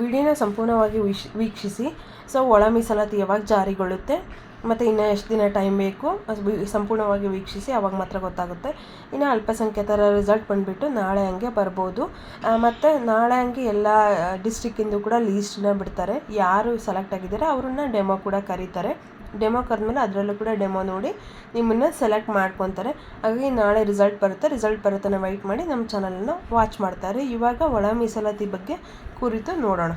ವಿಡಿಯೋನ ಸಂಪೂರ್ಣವಾಗಿ ವೀಕ್ಷ್, ವೀಕ್ಷಿಸಿ. ಸೊ ಒಳ ಮೀಸಲಾತಿ ಯಾವಾಗ ಜಾರಿಗೊಳ್ಳುತ್ತೆ, ಮತ್ತು ಇನ್ನು ಎಷ್ಟು ದಿನ ಟೈಮ್ ಬೇಕು, ಅದು ಸಂಪೂರ್ಣವಾಗಿ ವೀಕ್ಷಿಸಿ, ಅವಾಗ ಮಾತ್ರ ಗೊತ್ತಾಗುತ್ತೆ. ಇನ್ನು ಅಲ್ಪಸಂಖ್ಯಾತರ ರಿಸಲ್ಟ್ ಬಂದುಬಿಟ್ಟು ನಾಳೆ ಹಂಗೆ ಬರ್ಬೋದು. ಮತ್ತು ನಾಳೆ ಹಂಗೆ ಎಲ್ಲ ಡಿಸ್ಟಿಕ್ಕಿಂದು ಕೂಡ ಲೀಸ್ಟನ್ನ ಬಿಡ್ತಾರೆ. ಯಾರು ಸೆಲೆಕ್ಟ್ ಆಗಿದ್ದಾರೆ, ಅವ್ರನ್ನ ಡೆಮೋ ಕೂಡ ಕರೀತಾರೆ. ಡೆಮೋ ಕರೆದ್ಮೇಲೆ ಅದರಲ್ಲೂ ಕೂಡ ಡೆಮೋ ನೋಡಿ ನಿಮ್ಮನ್ನು ಸೆಲೆಕ್ಟ್ ಮಾಡ್ಕೊತಾರೆ. ಹಾಗಾಗಿ ನಾಳೆ ರಿಸಲ್ಟ್ ಬರುತ್ತೆ. ರಿಸಲ್ಟ್ ಬರುತ್ತನ ವೈಟ್ ಮಾಡಿ ನಮ್ಮ ಚಾನಲನ್ನು ವಾಚ್ ಮಾಡ್ತಾರೆ ಇವಾಗ ಒಳ ಮೀಸಲಾತಿ ಬಗ್ಗೆ ಕುರಿತು ನೋಡೋಣ.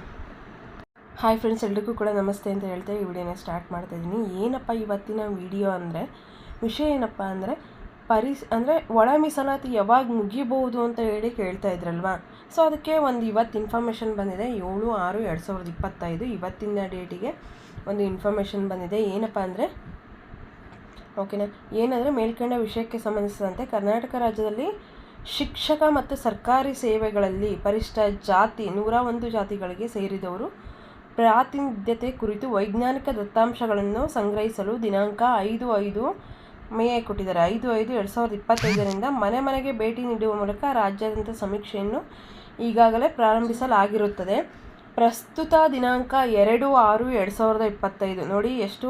ಹಾಯ್ ಫ್ರೆಂಡ್ಸ್ ಎಲ್ರಿಗೂ ಕೂಡ ನಮಸ್ತೆ ಅಂತ ಹೇಳ್ತಾ ಈ ವಿಡಿಯೋನ ಸ್ಟಾರ್ಟ್ ಮಾಡ್ತಾ ಇದ್ದೀನಿ. ಏನಪ್ಪ ಇವತ್ತಿನ ವಿಡಿಯೋ ಅಂದರೆ? ವಿಷಯ ಏನಪ್ಪ ಅಂದರೆ? ಪರಿಸ್, ಅಂದರೆ ಒಳ ಮೀಸಲಾತಿ ಯಾವಾಗ ಮುಗಿಬಹುದು ಅಂತ ಹೇಳಿ ಕೇಳ್ತಾ ಇದ್ರಲ್ವಾ? ಸೊ ಅದಕ್ಕೆ ಒಂದು ಇವತ್ತು ಇನ್ಫಾರ್ಮೇಷನ್ ಬಂದಿದೆ. ಏಳು ಆರು ಎರಡು ಸಾವಿರದ ಇಪ್ಪತ್ತೈದು. ಇವತ್ತಿನ ಡೇಟಿಗೆ ಒಂದು ಇನ್ಫಾರ್ಮೇಷನ್ ಬಂದಿದೆ. ಏನಪ್ಪ ಅಂದರೆ ಓಕೆನಾ ಏನಂದರೆ ಮೇಲ್ಕಂಡ ವಿಷಯಕ್ಕೆ ಸಂಬಂಧಿಸಿದಂತೆ ಕರ್ನಾಟಕ ರಾಜ್ಯದಲ್ಲಿ ಶಿಕ್ಷಕ ಮತ್ತು ಸರ್ಕಾರಿ ಸೇವೆಗಳಲ್ಲಿ ಪರಿಷ್ಠ ಜಾತಿ, ನೂರ ಒಂದು ಜಾತಿಗಳಿಗೆ ಸೇರಿದವರು. ಪ್ರಾತಿನಿಧ್ಯತೆ ಕುರಿತು ವೈಜ್ಞಾನಿಕ ದತ್ತಾಂಶಗಳನ್ನು ಸಂಗ್ರಹಿಸಲು ದಿನಾಂಕ ಐದು ಐದು ಮೇ ಕೊಟ್ಟಿದ್ದಾರೆ. ಐದು ಐದು ಎರಡು ಸಾವಿರದ ಇಪ್ಪತ್ತೈದರಿಂದ ಮನೆ ಮನೆಗೆ ಭೇಟಿ ನೀಡುವ ಮೂಲಕ ರಾಜ್ಯಾದ್ಯಂತ ಸಮೀಕ್ಷೆಯನ್ನು ಈಗಾಗಲೇ ಪ್ರಾರಂಭಿಸಲಾಗಿರುತ್ತದೆ. ಪ್ರಸ್ತುತ ದಿನಾಂಕ ಎರಡು ಆರು ಎರಡು ಸಾವಿರದ ಇಪ್ಪತ್ತೈದು. ನೋಡಿ, ಎಷ್ಟು?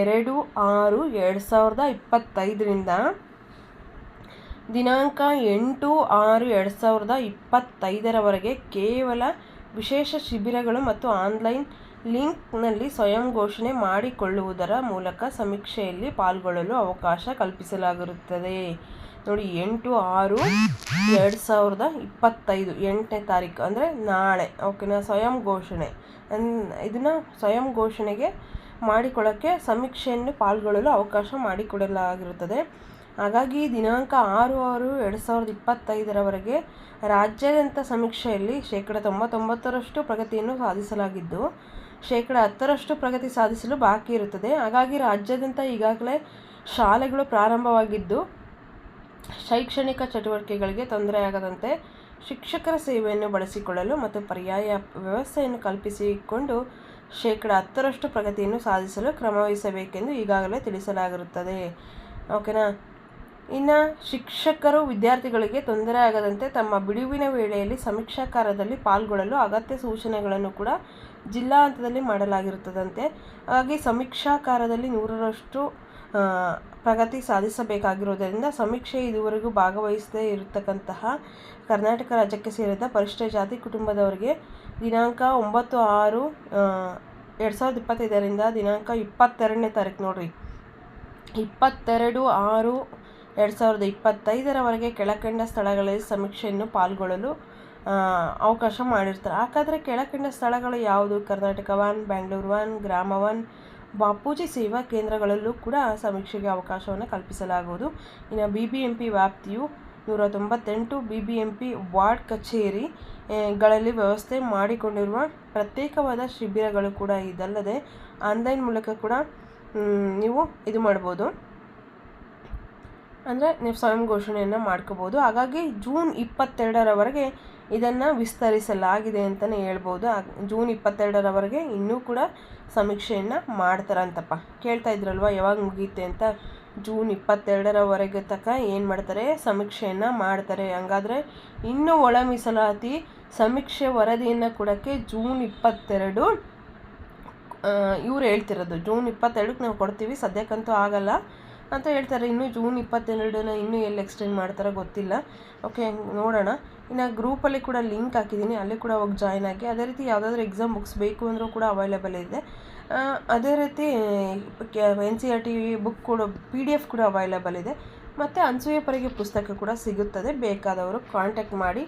ಎರಡು ಆರು ಎರಡು ಸಾವಿರದ ಇಪ್ಪತ್ತೈದರಿಂದ ದಿನಾಂಕ ಎಂಟು ಆರು ಎರಡು ಸಾವಿರದ ಇಪ್ಪತ್ತೈದರವರೆಗೆ ಕೇವಲ ವಿಶೇಷ ಶಿಬಿರಗಳು ಮತ್ತು ಆನ್ಲೈನ್ ಲಿಂಕ್ನಲ್ಲಿ ಸ್ವಯಂ ಘೋಷಣೆ ಮಾಡಿಕೊಳ್ಳುವುದರ ಮೂಲಕ ಸಮೀಕ್ಷೆಯಲ್ಲಿ ಪಾಲ್ಗೊಳ್ಳಲು ಅವಕಾಶ ಕಲ್ಪಿಸಲಾಗಿರುತ್ತದೆ. ನೋಡಿ, ಎಂಟು ಆರು ಎರಡು ಸಾವಿರದ ಇಪ್ಪತ್ತೈದು ಎಂಟನೇ ತಾರೀಕು, ಅಂದರೆ ನಾಳೆ ಓಕೆನಾ ಸ್ವಯಂ ಘೋಷಣೆ. ಇದನ್ನು ಸ್ವಯಂ ಘೋಷಣೆಗೆ ಮಾಡಿಕೊಳ್ಳೋಕ್ಕೆ ಸಮೀಕ್ಷೆಯನ್ನು ಪಾಲ್ಗೊಳ್ಳಲು ಅವಕಾಶ ಮಾಡಿಕೊಡಲಾಗಿರುತ್ತದೆ. ಹಾಗಾಗಿ, ದಿನಾಂಕ ಆರು ಆರು ಎರಡು ಸಾವಿರದ ಇಪ್ಪತ್ತೈದರವರೆಗೆ ರಾಜ್ಯಾದ್ಯಂತ ಸಮೀಕ್ಷೆಯಲ್ಲಿ ಶೇಕಡ ತೊಂಬತ್ತೊಂಬತ್ತರಷ್ಟು ಪ್ರಗತಿಯನ್ನು ಸಾಧಿಸಲಾಗಿದ್ದು ಶೇಕಡ ಹತ್ತರಷ್ಟು ಪ್ರಗತಿ ಸಾಧಿಸಲು ಬಾಕಿ ಇರುತ್ತದೆ. ಹಾಗಾಗಿ ರಾಜ್ಯಾದ್ಯಂತ ಈಗಾಗಲೇ ಶಾಲೆಗಳು ಪ್ರಾರಂಭವಾಗಿದ್ದು, ಶೈಕ್ಷಣಿಕ ಚಟುವಟಿಕೆಗಳಿಗೆ ತೊಂದರೆಯಾಗದಂತೆ ಶಿಕ್ಷಕರ ಸೇವೆಯನ್ನು ಬಳಸಿಕೊಳ್ಳಲು ಮತ್ತು ಪರ್ಯಾಯ ವ್ಯವಸ್ಥೆಯನ್ನು ಕಲ್ಪಿಸಿಕೊಂಡು ಶೇಕಡ ಹತ್ತರಷ್ಟು ಪ್ರಗತಿಯನ್ನು ಸಾಧಿಸಲು ಕ್ರಮವಹಿಸಬೇಕೆಂದು ಈಗಾಗಲೇ ತಿಳಿಸಲಾಗಿರುತ್ತದೆ. ಓಕೆನಾ? ಇನ್ನು ಶಿಕ್ಷಕರು ವಿದ್ಯಾರ್ಥಿಗಳಿಗೆ ತೊಂದರೆ ಆಗದಂತೆ ತಮ್ಮ ಬಿಡುವಿನ ವೇಳೆಯಲ್ಲಿ ಸಮೀಕ್ಷಾ ಕಾರ್ಯದಲ್ಲಿ ಪಾಲ್ಗೊಳ್ಳಲು ಅಗತ್ಯ ಸೂಚನೆಗಳನ್ನು ಕೂಡ ಜಿಲ್ಲಾ ಹಂತದಲ್ಲಿ ಮಾಡಲಾಗಿರುತ್ತದಂತೆ. ಹಾಗಾಗಿ ಸಮೀಕ್ಷಾ ಕಾರ್ಯದಲ್ಲಿ ನೂರರಷ್ಟು ಪ್ರಗತಿ ಸಾಧಿಸಬೇಕಾಗಿರುವುದರಿಂದ ಸಮೀಕ್ಷೆ ಇದುವರೆಗೂ ಭಾಗವಹಿಸದೇ ಇರತಕ್ಕಂತಹ ಕರ್ನಾಟಕ ರಾಜ್ಯಕ್ಕೆ ಸೇರಿದ ಪರಿಶಿಷ್ಟ ಜಾತಿ ಕುಟುಂಬದವರಿಗೆ ದಿನಾಂಕ ಒಂಬತ್ತು ಆರು ಎರಡು ಸಾವಿರದ ಇಪ್ಪತ್ತೈದರಿಂದ ದಿನಾಂಕ ಇಪ್ಪತ್ತೆರಡನೇ ತಾರೀಕು ನೋಡ್ರಿ. ಇಪ್ಪತ್ತೆರಡು ಆರು ಎರಡು ಸಾವಿರದ ಇಪ್ಪತ್ತೈದರವರೆಗೆ ಕೆಳಕಂಡ ಸ್ಥಳಗಳಲ್ಲಿ ಸಮೀಕ್ಷೆಯನ್ನು ಪಾಲ್ಗೊಳ್ಳಲು ಅವಕಾಶ ಮಾಡಿರ್ತಾರೆ. ಹಾಗಾದರೆ ಕೆಳಕಂಡ ಸ್ಥಳಗಳು ಯಾವುದು? Karnataka one, Bangalore one, Grama one, Bapuji Seva ಕೇಂದ್ರಗಳಲ್ಲೂ ಕೂಡ ಸಮೀಕ್ಷೆಗೆ ಅವಕಾಶವನ್ನು ಕಲ್ಪಿಸಲಾಗುವುದು. ಇನ್ನು ಬಿ ಬಿ ಎಂ ಪಿ ವ್ಯಾಪ್ತಿಯು ನೂರ ತೊಂಬತ್ತೆಂಟು B B M P ward ಕಚೇರಿ ಗಳಲ್ಲಿ ವ್ಯವಸ್ಥೆ ಮಾಡಿಕೊಂಡಿರುವ ಪ್ರತ್ಯೇಕವಾದ ಶಿಬಿರಗಳು ಕೂಡ ಇದಲ್ಲದೆ ಆನ್ಲೈನ್ ಮೂಲಕ ಕೂಡ ನೀವು ಇದು ಮಾಡ್ಬೋದು. ಅಂದರೆ ನೀವು ಸ್ವಯಂ ಘೋಷಣೆಯನ್ನು ಮಾಡ್ಕೋಬೋದು. ಹಾಗಾಗಿ ಜೂನ್ ಇಪ್ಪತ್ತೆರಡರವರೆಗೆ ಇದನ್ನು ವಿಸ್ತರಿಸಲಾಗಿದೆ ಅಂತಲೇ ಹೇಳ್ಬೋದು. ಜೂನ್ ಇಪ್ಪತ್ತೆರಡರವರೆಗೆ ಇನ್ನೂ ಕೂಡ ಸಮೀಕ್ಷೆಯನ್ನು ಮಾಡ್ತಾರಂತಪ್ಪ. ಕೇಳ್ತಾ ಇದ್ರಲ್ವ, ಯಾವಾಗ ಮುಗಿಯುತ್ತೆ ಅಂತ? ಜೂನ್ ಇಪ್ಪತ್ತೆರಡರವರೆಗೆ ತಕ್ಕ ಏನು ಮಾಡ್ತಾರೆ? ಸಮೀಕ್ಷೆಯನ್ನು ಮಾಡ್ತಾರೆ. ಹಂಗಾದರೆ ಇನ್ನೂ ಒಳ ಮೀಸಲಾತಿ ಸಮೀಕ್ಷೆ ವರದಿಯನ್ನು ಕೊಡೋಕ್ಕೆ ಜೂನ್ ಇಪ್ಪತ್ತೆರಡು ಇವ್ರು ಹೇಳ್ತಿರೋದು. ಜೂನ್ ಇಪ್ಪತ್ತೆರಡಕ್ಕೆ ನಾವು ಕೊಡ್ತೀವಿ. ಸದ್ಯಕ್ಕಂತೂ ಆಗಲ್ಲ. ಅಂತ ಹೇಳ್ತಾರೆ. ಇನ್ನೂ ಜೂನ್ ಇಪ್ಪತ್ತೆರಡನ್ನ ಇನ್ನೂ ಎಲ್ಲಿ ಎಕ್ಸ್ಟೆಂಡ್ ಮಾಡ್ತಾರೋ ಗೊತ್ತಿಲ್ಲ. ಓಕೆ ನೋಡೋಣ. ಇನ್ನು ಗ್ರೂಪಲ್ಲಿ ಕೂಡ ಲಿಂಕ್ ಹಾಕಿದ್ದೀನಿ. ಅಲ್ಲಿ ಕೂಡ ಹೋಗಿ ಜಾಯ್ನ್ ಆಗಿ. ಅದೇ ರೀತಿ ಯಾವುದಾದ್ರೂ ಎಕ್ಸಾಮ್ ಬುಕ್ಸ್ ಬೇಕು ಅಂದರೂ ಕೂಡ ಅವೈಲೇಬಲ್ ಇದೆ. ಅದೇ ರೀತಿ N C R T book ಕೂಡ ಪಿ ಡಿ ಎಫ್ ಕೂಡ ಅವೈಲೇಬಲ್ ಇದೆ. ಮತ್ತು ಅನ್ಸೂಯ ಪರಿಗೆ ಪುಸ್ತಕ ಕೂಡ ಸಿಗುತ್ತದೆ. ಬೇಕಾದವರು ಕಾಂಟ್ಯಾಕ್ಟ್ ಮಾಡಿ.